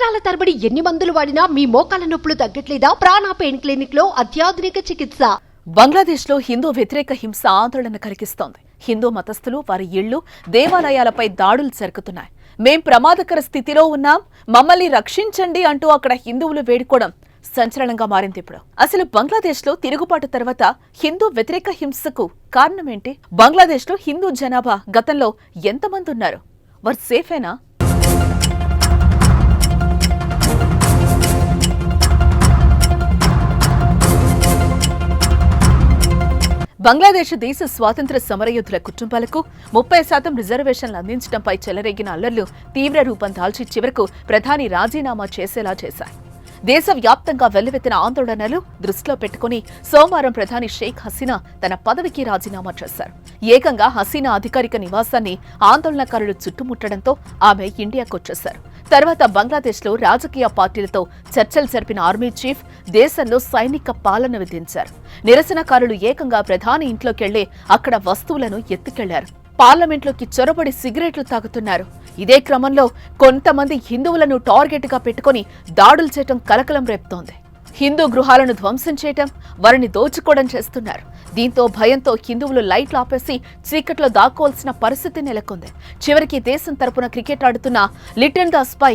సంవత్సరాల తరబడి ఎన్ని మందులు వాడినా మీ మోకాల నొప్పులు తగ్గట్లేదా? ప్రాణ పెయిన్ క్లినిక్లో అత్యాధునిక చికిత్స. బంగ్లాదేశ్లో హిందూ వ్యతిరేక హింస ఆందోళన కలిగిస్తోంది. హిందూ మతస్థులు వారి ఇళ్ళు దేవాలయాలపై దాడులు జరుగుతున్నాయి. మేం ప్రమాదకర స్థితిలో ఉన్నాం. మమ్మల్ని రక్షించండి అంటూ అక్కడ హిందువులు వేడుకోవడం సంచలనంగా మారింది ఇప్పుడు. అసలు బంగ్లాదేశ్లో తిరుగుబాటు తర్వాత హిందూ వ్యతిరేక హింసకు కారణమేంటి? బంగ్లాదేశ్లో హిందూ జనాభా గతంలో ఎంతమంది ఉన్నారు? వారు సేఫేనా? బంగ్లాదేశ్ దేశ స్వాతంత్ర సమరయోధుల కుటుంబాలకు ముప్పై శాతం రిజర్వేషన్లు అందించడంపై చెలరేగిన అల్లర్లు తీవ్ర రూపం దాల్చి చివరకు ప్రధాని రాజీనామా చేసేలా చేశాయి దేశవ్యాప్తంగా వెల్లువెత్తిన ఆందోళనలు దృష్టిలో పెట్టుకుని సోమవారం ప్రధాని షేక్ హసీనా తన పదవికి రాజీనామా చేశారు. ఏకంగా హసీనా అధికారిక నివాసాన్ని ఆందోళనకారులు చుట్టుముట్టడంతో ఆమె ఇండియాకు వచ్చేశారు. తర్వాత బంగ్లాదేశ్లో రాజకీయ పార్టీలతో చర్చలు జరిపిన ఆర్మీ చీఫ్ దేశంలో సైనిక పాలన విధించారు. నిరసనకారులు ఏకంగా ప్రధాని ఇంట్లోకెళ్ళి అక్కడ వస్తువులను ఎత్తుకెళ్ళారు. పార్లమెంట్లోకి చొరబడి సిగరెట్లు తాగుతున్నారు. ఇదే క్రమంలో కొంతమంది హిందువులను టార్గెట్గా పెట్టుకుని దాడులు చేయటం కలకలం రేపుతోంది. హిందూ గృహాలను ధ్వంసం చేయటం వారిని దోచుకోవడం చేస్తున్నారు. దీంతో భయంతో హిందువులు లైట్లు ఆపేసి చీకట్లో దాక్కోవాల్సిన పరిస్థితి నెలకొంది. చివరికి దేశం తరపున క్రికెట్ ఆడుతున్న లిటన్ దాస్ పై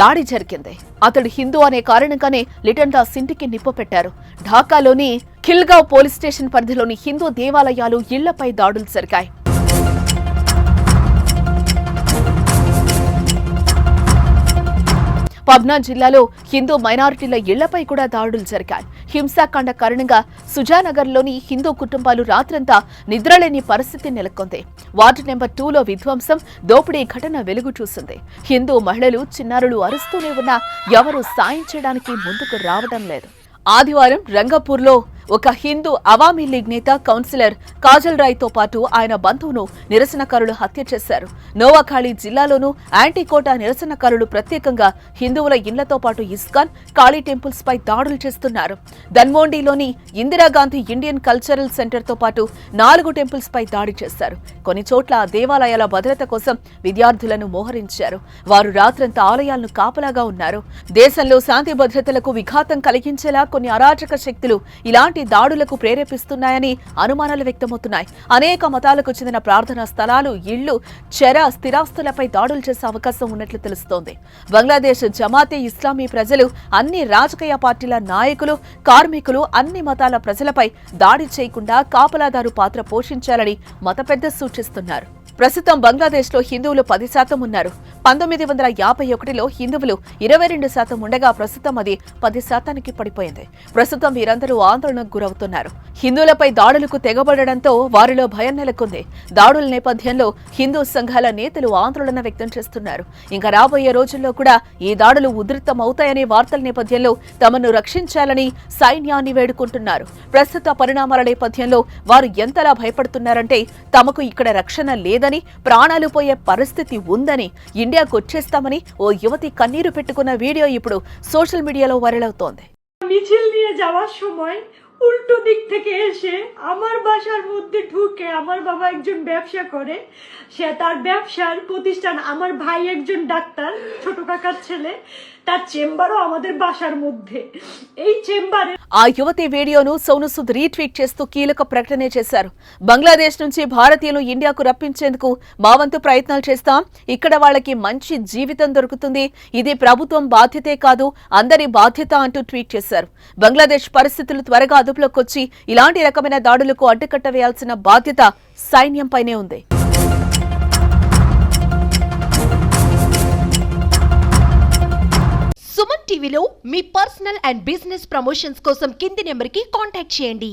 దాడి జరిగింది. అతడు హిందూ అనే కారణంగానే లిటన్ దాస్ ఇంటికి నిప్పు పెట్టారు. ఢాకాలోని ఖిల్గావ్ పోలీస్ స్టేషన్ పరిధిలోని హిందూ దేవాలయాలు ఇళ్ళపై దాడులు జరిగాయి. పబ్నా జిల్లాలో హిందూ మైనారిటీల ఇళ్ళపై కూడా దాడులు జరిగాయి. హింసాకాండ కారణంగా సుజానగర్లోని హిందూ కుటుంబాలు రాత్రంతా నిద్రలేని పరిస్థితి నెలకొంది. వార్డు నెంబర్ టూలో విధ్వంసం దోపిడీ ఘటన వెలుగు చూసింది. హిందూ మహిళలు చిన్నారులు అరుస్తూనే ఉన్నా ఎవరూ సాయం చేయడానికి ముందుకు రావడం లేదు. ఆదివారం రంగపూర్లో ఒక హిందూ అవామీ లీగ్ నేత కౌన్సిలర్ కాజల్ రాయ్తో పాటు ఆయన బంధువును నిరసనకారులు హత్య చేశారు. నోవాఖాళీ జిల్లాలోనూ యాంటీకోట నిరసనకారులు ప్రత్యేకంగా హిందువుల ఇళ్ళతో పాటు ఇస్కాన్ కాళీ టెంపుల్స్ పై దాడులు చేస్తున్నారు. దన్మోండిలోని ఇందిరాగాంధీ ఇండియన్ కల్చరల్ సెంటర్తో పాటు నాలుగు టెంపుల్స్ పై దాడి చేశారు. కొన్ని చోట్ల దేవాలయాల భద్రత కోసం విద్యార్థులను మోహరించారు. వారు రాత్రంతా ఆలయాలను కాపలాగా ఉన్నారు. దేశంలో శాంతి భద్రతలకు విఘాతం కలిగించేలా కొన్ని అరాచక శక్తులు ఇలాంటి దాడులకు ప్రేరేపిస్తున్నాయని అనుమానాలు వ్యక్తమవుతున్నాయి. అనేక మతాలకు చెందిన ప్రార్థనా స్థలాలు ఇళ్ళు చెర స్థిరాస్తులపై దాడులు చేసే అవకాశం ఉన్నట్లు తెలుస్తోంది. బంగ్లాదేశ్ జమాతే ఇస్లామీ ప్రజలు అన్ని రాజకీయ పార్టీల నాయకులు కార్మికులు అన్ని మతాల ప్రజలపై దాడి చేయకుండా కాపలాదారు పాత్ర పోషించాలని మత పెద్ద సూచిస్తున్నారు. ప్రస్తుతం బంగ్లాదేశ్లో హిందువులు పది శాతం ఉన్నారు. పంతొమ్మిది వందల యాభై ఒకటిలో హిందువులు ఇరవై రెండు శాతం ఉండగా ప్రస్తుతం అది పది శాతానికి పడిపోయింది. ప్రస్తుతం వీరందరూ ఆందోళన ఆందోళనకు గురవుతున్నారు హిందువులపై దాడులకు తెగబడడంతో వారిలో భయం నెలకొంది దాడుల నేపథ్యంలో హిందూ సంఘాల నేతలు ఆందోళన వ్యక్తం చేస్తున్నారు ఇంకా రాబోయే రోజుల్లో కూడా ఈ దాడులు ఉధృతమవుతాయనే వార్తల నేపథ్యంలో తమను రక్షించాలని సైన్యాన్ని వేడుకుంటున్నారు ప్రస్తుత పరిణామాల నేపథ్యంలో వారు ఎంతలా భయపడుతున్నారంటే తమకు ఇక్కడ రక్షణ లేదని ప్రాణాలు పోయే పరిస్థితి ఉందని ఇండియాకు వచ్చేస్తామని ఓ యువతి కన్నీరు పెట్టుకున్న వీడియో ఇప్పుడు సోషల్ మీడియాలో వైరల్ అవుతోంది মিছিল নিয়ে যাওয়ার সময় উল্টো দিক থেকে এসে আমার বাসার মধ্যে ঢুকে আমার বাবা একজন ব্যবসা করে সে তার ব্যবসার প্রতিষ্ঠান আমার ভাই একজন ডাক্তার ছোট কাকার ছেলে তার চেম্বারও আমাদের বাসার মধ্যে এই চেম্বারে ఆ యువతి వీడియోను సోను సుద్ రీట్వీట్ చేస్తూ కీలక ప్రకటన చేశారు బంగ్లాదేశ్ నుంచి భారతీయులు ఇండియాకు రప్పించేందుకు మా వంతు ప్రయత్నాలు చేస్తాం ఇక్కడ వాళ్ళకి మంచి జీవితం దొరుకుతుంది ఇది ప్రభుత్వం బాధ్యతే కాదు అందరి బాధ్యత అంటూ ట్వీట్ చేశారు బంగ్లాదేశ్ పరిస్థితులు త్వరగా అదుపులోకొచ్చి ఇలాంటి రకమైన దాడులకు అడ్డుకట్ట వేయాల్సిన బాధ్యత సైన్యంపైనే ఉంది. సుమన్ టీవీలో మీ పర్సనల్ అండ్ బిజినెస్ ప్రమోషన్స్ కోసం కింది నెంబర్కి కాంటాక్ట్ చేయండి.